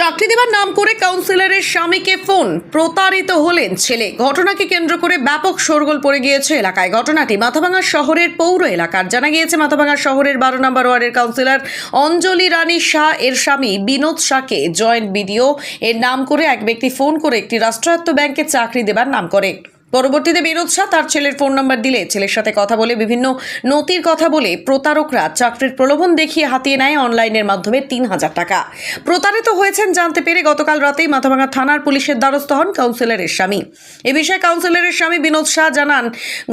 চাকরি দেবার নাম করে কাউন্সিলরের স্বামীকে ফোন প্রতারিত হলেন ছেলে। ঘটনাকে কেন্দ্র করে ব্যাপক শোরগোল পড়ে গিয়েছে এলাকায়। ঘটনাটি মাথাভাঙা শহরের পৌর এলাকার। জানা গিয়েছে, মাথাভাঙা শহরের বারো নম্বর ওয়ার্ডের কাউন্সিলর অঞ্জলি রানী শাহ এর স্বামী বিনোদ শাহকে জয়েন্ট বিডিও এর নাম করে এক ব্যক্তি ফোন করে একটি রাষ্ট্রায়ত্ত ব্যাংকে চাকরি দেবার নাম করে। পরবর্তীতে বিনোদ শাহ তার ছেলের ফোন নম্বর দিলে ছেলের সাথে কথা বলে বিভিন্ন নথির কথা বলে প্রতারকরা চাকরির প্রলোভন দেখিয়ে হাতিয়ে নেয় অনলাইনের মাধ্যমে তিন হাজার টাকা। প্রতারিত হয়েছেন জানতে পেরে গতকাল রাতেই মাথাভাঙা থানার পুলিশের দ্বারস্থ হন কাউন্সিলরের স্বামী। এ বিষয়ে কাউন্সিলরের স্বামী বিনোদ শাহ জানান,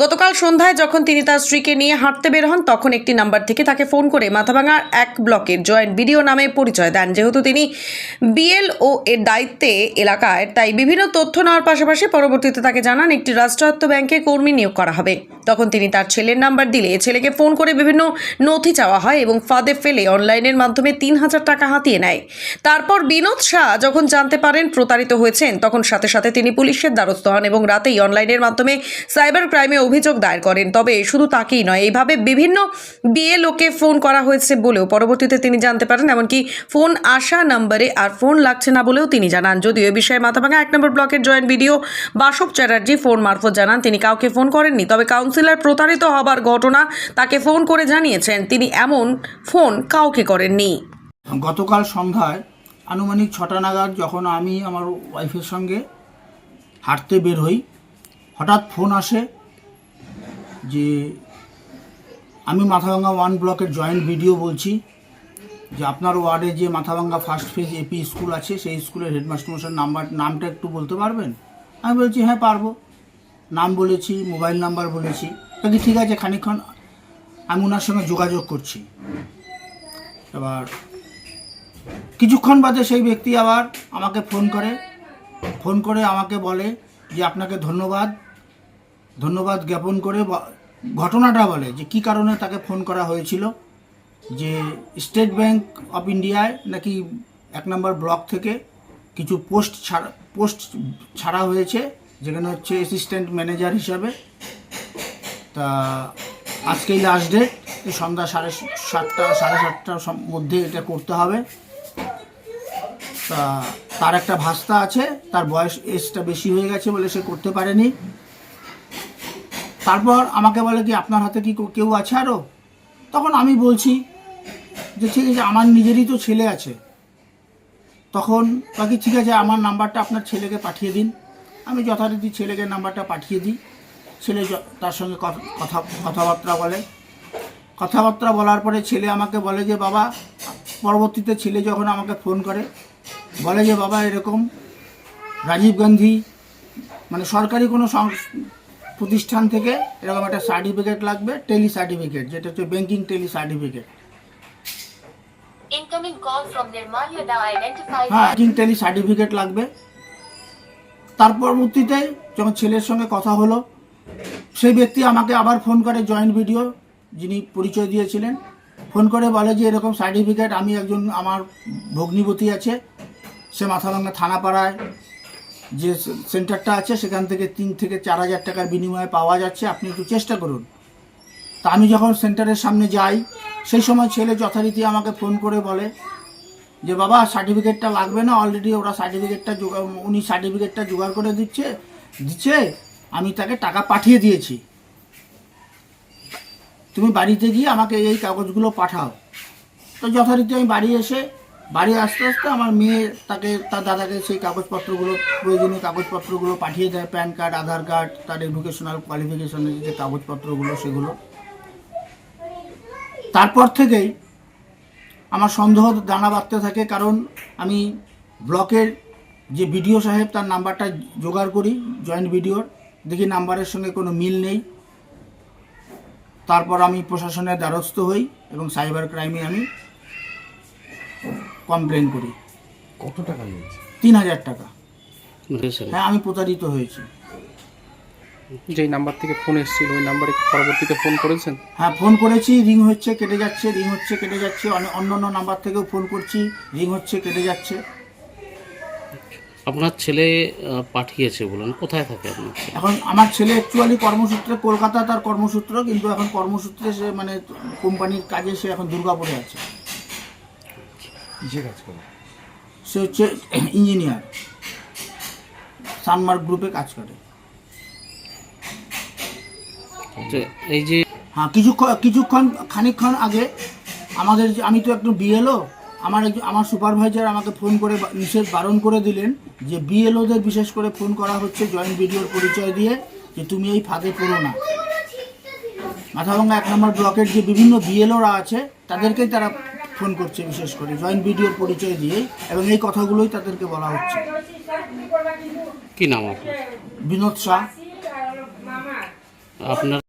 গতকাল সন্ধ্যায় যখন তিনি তার স্ত্রীকে নিয়ে হাঁটতে বের হন, তখন একটি নাম্বার থেকে তাকে ফোন করে মাথাভাঙার এক ব্লকের জয়েন্ট বিডিও নামে পরিচয় দেন। যেহেতু তিনি বিএলও এর দায়িত্বে এলাকায়, তাই বিভিন্ন তথ্য নেওয়ার পাশাপাশি পরবর্তীতে তাকে জানান একটি রাষ্ট্রায়ত্ত ব্যাংকে কর্মী নিয়োগ করা হবে। তখন তিনি তার ছেলের নাম্বার দিলে ছেলেকে ফোন করে বিভিন্ন নথি চাওয়া হয় এবং ফাঁদে ফেলে অনলাইনের মাধ্যমে তিন হাজার টাকা হাতিয়ে নেয়। তারপর বিনোদ শাহ যখন জানতে পারেন প্রতারিত হয়েছেন, তখন সাথে সাথে তিনি পুলিশের দ্বারস্থ হন এবং রাতেই অনলাইনের মাধ্যমে সাইবার ক্রাইমে অভিযোগ দায়ের করেন। তবে শুধু তাকেই নয়, এইভাবে বিভিন্ন বিয়ে বিএলওকে ফোন করা হয়েছে বলেও পরবর্তীতে তিনি জানতে পারেন, এমনকি ফোন আসা নম্বরে আর ফোন লাগছে না বলেও তিনি জানান। যদিও এ বিষয়ে মাথাভাঙা এক নম্বর ব্লকের joint BDO Basab Chatterjee phone মারফত জানান, তিনি কাউকে ফোন করেননি। তবে কাউন্সিলর প্রতারিত হবার ঘটনা তাকে ফোন করে জানিয়েছেন, তিনি এমন ফোন কাউকে করেননি। গতকাল সন্ধ্যায় আনুমানিক ছটা নাগাদ যখন আমি আমার ওয়াইফের সঙ্গে হাঁটতে বের হই, হঠাৎ ফোন আসে যে আমি মাথাভাঙ্গা ওয়ান ব্লকের জয়েন্ট ভিডিও বলছি, যে আপনার ওয়ার্ডে যে Mathabhanga first phase AP school আছে, সেই স্কুলের হেডমাস্টার নাম্বার, নামটা একটু বলতে পারবেন? আমি বলছি হ্যাঁ পারব। নাম বলেছি, মোবাইল নাম্বার বলেছি। বলছি ঠিক আছে, খানিকক্ষণ আমি ওনার সঙ্গে যোগাযোগ করছি। এবার কিছুক্ষণ বাদে সেই ব্যক্তি আবার আমাকে ফোন করে। ফোন করে আমাকে বলে যে আপনাকে ধন্যবাদ ধন্যবাদ জ্ঞাপন করে ঘটনাটা বলে যে কি কারণে তাকে ফোন করা হয়েছিল, যে স্টেট ব্যাংক অফ ইন্ডিয়ায় নাকি এক নম্বর ব্লক থেকে কিছু পোস্ট ছাড়া পোস্ট ছাড়া হয়েছে। যেখানে হচ্ছে অ্যাসিস্ট্যান্ট ম্যানেজার হিসাবে। তা আজকেই লাস্ট ডেট সন্ধ্যা সাড়ে সাতটা, সাড়ে সাতটার মধ্যে এটা করতে হবে। তা তার একটা ভাস্তা আছে, তার বয়স এজটা বেশি হয়ে গেছে বলে সে করতে পারেনি। তারপর আমাকে বলে কি, আপনার হাতে কি কেউ আছে আরও তখন আমি বলছি যে, ঠিক আছে, আমার নিজেরই তো ছেলে আছে। তখন বাকি ঠিক আছে, আমার নাম্বারটা আপনার ছেলেকে পাঠিয়ে দিন। আমি যথারীতি ছেলেকে নাম্বারটা পাঠিয়ে দিই। ছেলে তার সঙ্গে কথা কথা কথাবার্তা বলে। কথাবার্তা বলার পরে ছেলে আমাকে বলে যে বাবা পরবর্তীতে ছেলে যখন আমাকে ফোন করে বলে যে বাবা এরকম রাজীব গান্ধী মানে সরকারি কোনো সং- প্রতিষ্ঠান থেকে এরকম একটা সার্টিফিকেট লাগবে টেলি সার্টিফিকেট যেটা হচ্ছে ব্যাংকিং টেলি সার্টিফিকেট। হ্যাঁ ব্যাংকিং টেলি সার্টিফিকেট লাগবে। তার পরবর্তীতে যখন ছেলের সঙ্গে কথা হলো, সেই ব্যক্তি আমাকে আবার ফোন করে জয়েন্ট ভিডিও যিনি পরিচয় দিয়েছিলেন, ফোন করে বলে যে এরকম সার্টিফিকেট আমি একজন আমার ভগ্নিপতি আছে, সে মাথাভাঙ্গা থানাপাড়ায়, যে সেন্টারটা আছে, সেখান থেকে তিন থেকে চার হাজার টাকার বিনিময়ে পাওয়া যাচ্ছে, আপনি একটু চেষ্টা করুন। তা আমি যখন সেন্টারের সামনে যাই, সেই সময় ছেলে যথারীতি আমাকে ফোন করে বলে যে বাবা সার্টিফিকেটটা লাগবে না অলরেডি ওরা সার্টিফিকেটটা জোগাড়, উনি সার্টিফিকেটটা জোগাড় করে দিচ্ছে দিচ্ছে, আমি তাকে টাকা পাঠিয়ে দিয়েছি। তুমি বাড়িতে গিয়ে আমাকে এই কাগজগুলো পাঠাও। তো যথারীতি আমি বাড়ি এসে, বাড়ি আসতে আসতে আমার মেয়ে তাকে, তার দাদাকে সেই কাগজপত্রগুলো, প্রয়োজনীয় কাগজপত্রগুলো পাঠিয়ে দেয়, প্যান কার্ড, আধার কার্ড, তার এডুকেশনাল কোয়ালিফিকেশনের যে কাগজপত্রগুলো, সেগুলো। তারপর থেকেই আমার সন্দেহ দানা বাঁধতে থাকে কারণ আমি ব্লকের যে বিডিও সাহেব তার নাম্বারটা জোগাড় করি জয়েন্ট বিডিওর। দেখি নাম্বারের সঙ্গে কোনো মিল নেই। তারপর আমি প্রশাসনের দ্বারস্থ হই এবং সাইবার ক্রাইমে আমি কমপ্লেন করি। কত টাকা নিয়েছে তিন হাজার টাকা। হ্যাঁ আমি প্রতারিত হয়েছি। যেই নাম্বার থেকে ফোন এসেছিল ওই নাম্বারে কি পরবর্তীতে ফোন করেছেন? হ্যাঁ ফোন করেছি রিং হচ্ছে কেটে যাচ্ছে রিং হচ্ছে কেটে যাচ্ছে অনেক অন্য অন্য নাম্বার থেকেও ফোন করছি রিং হচ্ছে কেটে যাচ্ছে। আপনার ছেলে পাঠিয়েছে বলুন কোথায় থাকে আপনার ছেলে? এখন আমার ছেলে অ্যাকচুয়ালি কর্মসূত্রে কলকাতা তার কর্মসূত্র কিন্তু এখন কর্মসূত্রে সে মানে কোম্পানির কাজে সে এখন দুর্গাপুরে আছে। কিসে কাজ করে? সে হচ্ছে ইঞ্জিনিয়ার। সানমার্ক গ্রুপে কাজ করে। এই যে হ্যাঁ কিছুক্ষণ কিছুক্ষণ খানিকক্ষণ আগে আমাদের আমি তো একটু বিএলও আমার আমার সুপারভাইজার আমাকে ফোন করে নিষেধ বারণ করে দিলেন যে বিএলওদের বিশেষ করে ফোন করা হচ্ছে জয়েন্ট বিডিওর পরিচয় দিয়ে যে তুমি এই ফাঁদে পড়ো না। মাথাভাঙ্গা এক নম্বর ব্লকের যে বিভিন্ন বিএলওরা আছে তাদেরকেই তারা ফোন করছে বিশেষ করে জয়েন্ট বিডিওর পরিচয় দিয়ে এবং এই কথাগুলোই তাদেরকে বলা হচ্ছে। কি নাম আপনার? বিনোদ শাহ। আপনার